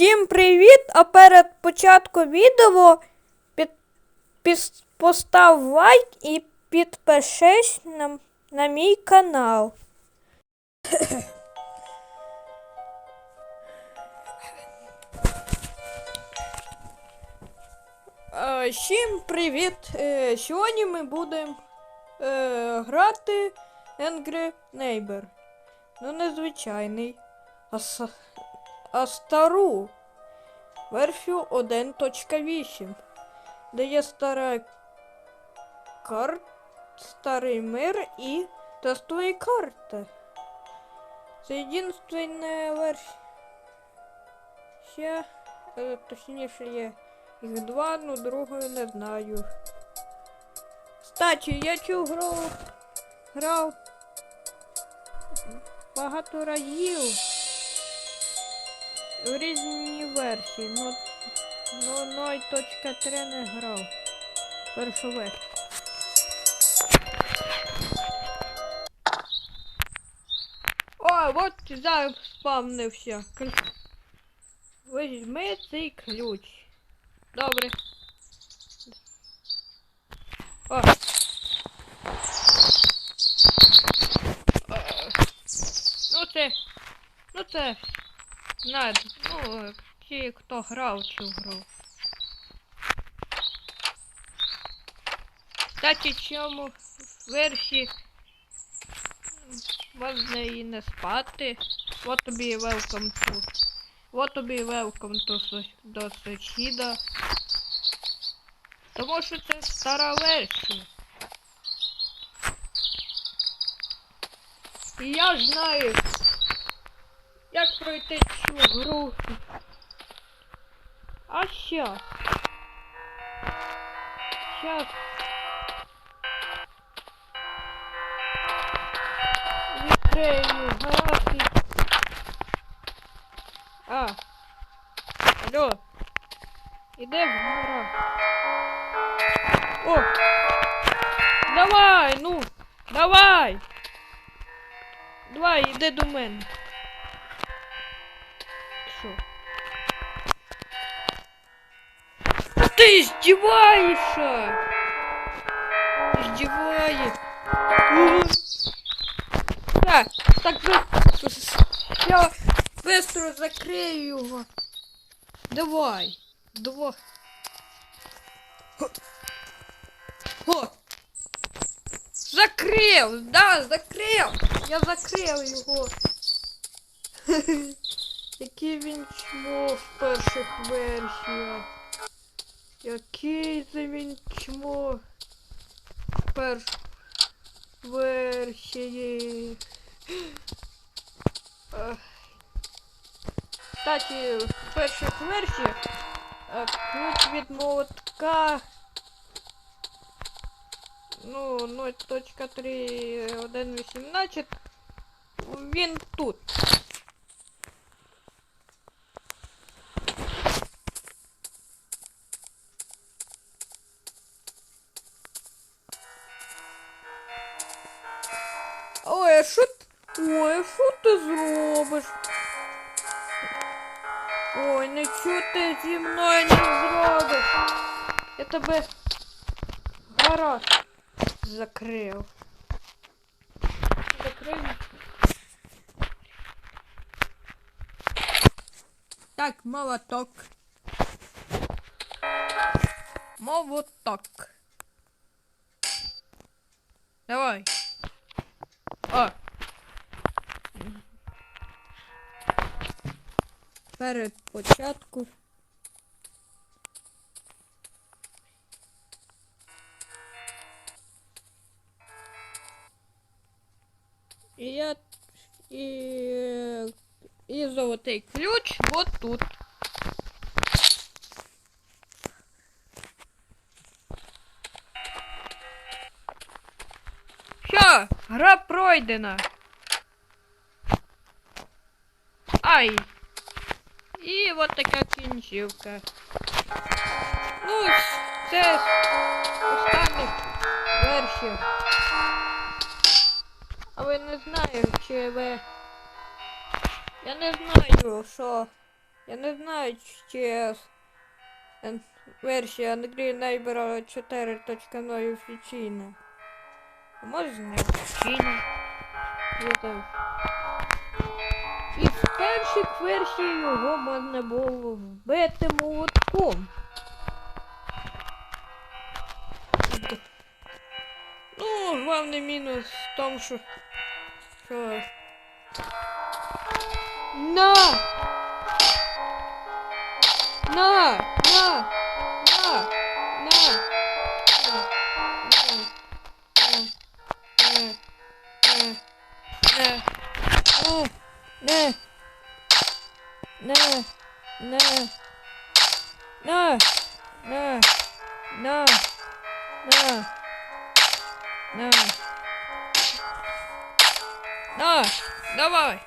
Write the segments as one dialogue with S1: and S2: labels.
S1: Всім привіт! А перед початком відео під, піс- постав лайк і підпишись на, на мій канал. Всім привіт! Е, Сьогодні ми будемо е, грати Angry Neighbor. Ну, не звичайний, а, стару версію 1.8, де є стара карт, старий мир і тестові карти. Це єдинственна версія. Е, точніше є їх два, ну другою не знаю. Кстати, я цю гру грав багато разів в різні версії. Ну, ну 0.3 не грав. Першу версію. О, от зараз спавнився. Візьми цей ключ. Добре. О. Е, Ну це. Ну це. Знаю, ну, ті, хто грав цю гру. Кстати, цьому версії можна і не спати. Вот тобі welcome to. Вот тобі welcome to до сусіда. Тому що це стара версія. І я знаю, як пройти цю гру. А щас. Щас. Відкрию графік. А. Алло. Іде в гора. О! Давай, ну! Давай! Давай, іди до мене. Що? Ти здіваєшся! Здіваєш! Так, так же. Я быстро закрию його. Давай. Хо. О! Закрив! Да, закрив! Я закрив його. Який він чмо в перших версіях. Який це він чмо в перших версії. Кстати, в перших версіях е, ключ від молотка ну 0.3.1.18 він тут. Ой, що ти зробиш? Ой, нічого ти зі мною не зробиш. Я тебе гараж закрив. Закрив. Так, молоток. Молоток. Давай. Перед початку. І я і, і золотий ключ вот тут. Що? Гра пройдена. Ай. І от така кінцівка. Ну, це останніх версій. Але не знаю, чи ви. Я не знаю, що Я не знаю, чи версія Андрія Нейбера 4.0 офіційна. А може не офіційна. Перших версій його можна було вбити молотком. Ну, главний мінус в тому, що... що... На! На! На! На! На! На! На! На! На! На! На! На! На! На! Давай!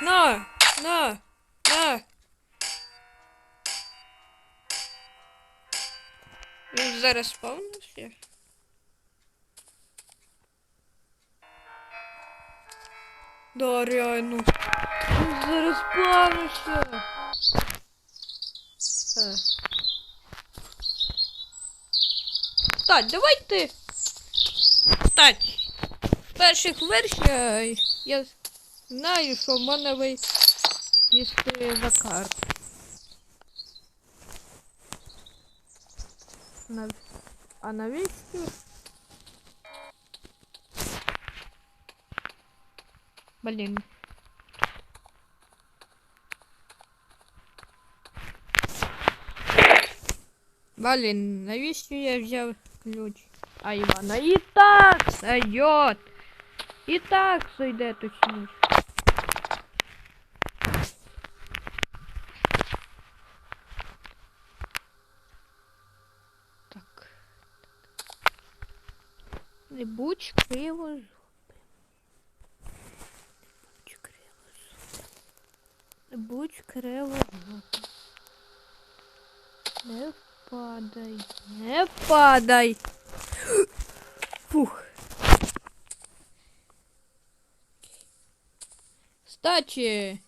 S1: На! На! На! Він зараз спавнився? Да, реально. Він зараз спавнився. Е. Так, давайте. В перших версіях я знаю, що в мене ви їсти за карту. На... А навіщо? Блін. Блін, навіщо я взяв ключ? А Івана і так сойдет. І так сойде точніше. Так. Не будь криво зуби. Не будь криво зуби. Не падай. Не падай. Фух. Кстати,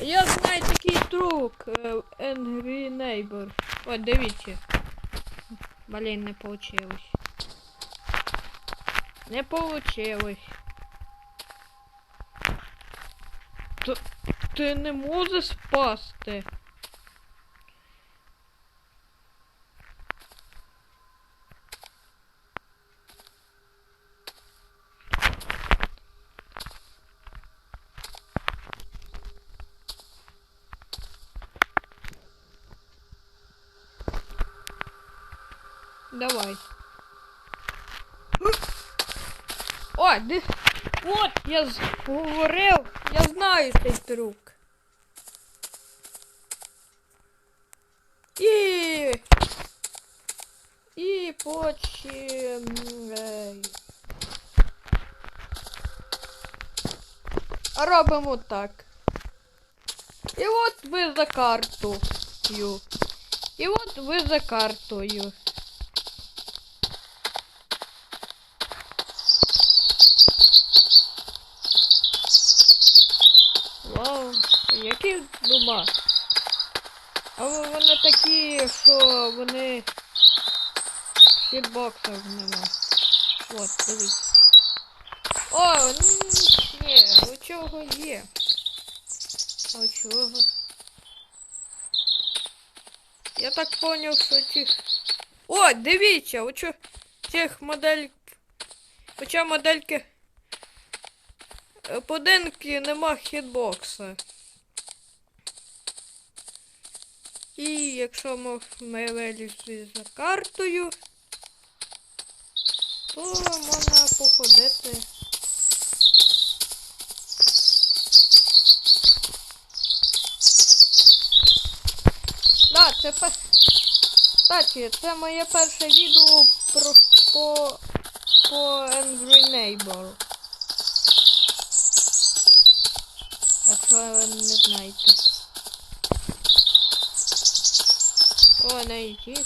S1: я знаю такий трюк е, Angry Neighbor. О, дивіться. Блін, не получилось. Не получилось. Т ти не можеш спасти. Давай. О, де... От, я з- говорив, я знаю цей трюк. І... І потім... ей. Робимо так. І от ви за картою. І от ви за картою. Вау, які дума. А во- вони такі, що вони в хітбоксах нема. От, дивіться. О, ні, у чого є. А чого? Я так поняв, що цих... О, дивіться, у чого цих модель... Хоча модельки Е, Подинки нема хітбокса. І якщо ми, вилізли за картою, то можна походити. Да, це пер... Кстати, це моє перше відео про по, по Angry Neighbor. Якщо ви не знаєте. О, найти.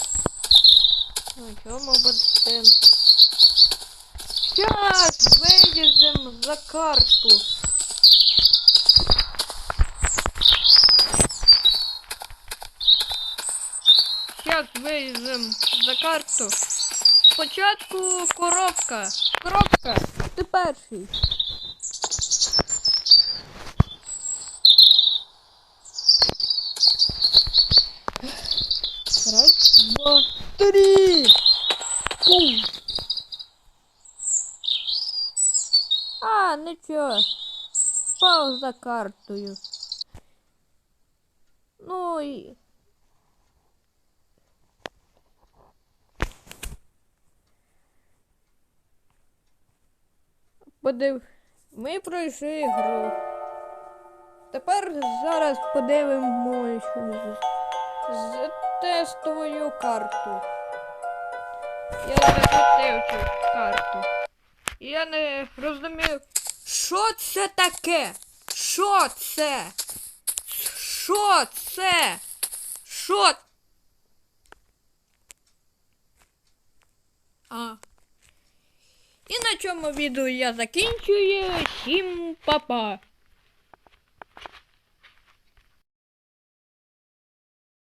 S1: Ну, чому будем? Сейчас вилізем за карту. зараз вийдемо за карту. Спочатку коробка. Коробка, ти перший. Раз, два, три. Пум. А, нічого. Пав за картою. Ну і. Подив... Ми пройшли гру. Тепер зараз подивимося з, тестовою карту. Я захотів цю карту. Я не розумію, що це таке? Що це? Що це? Що? А. І на цьому відео я закінчую. Всім па-па.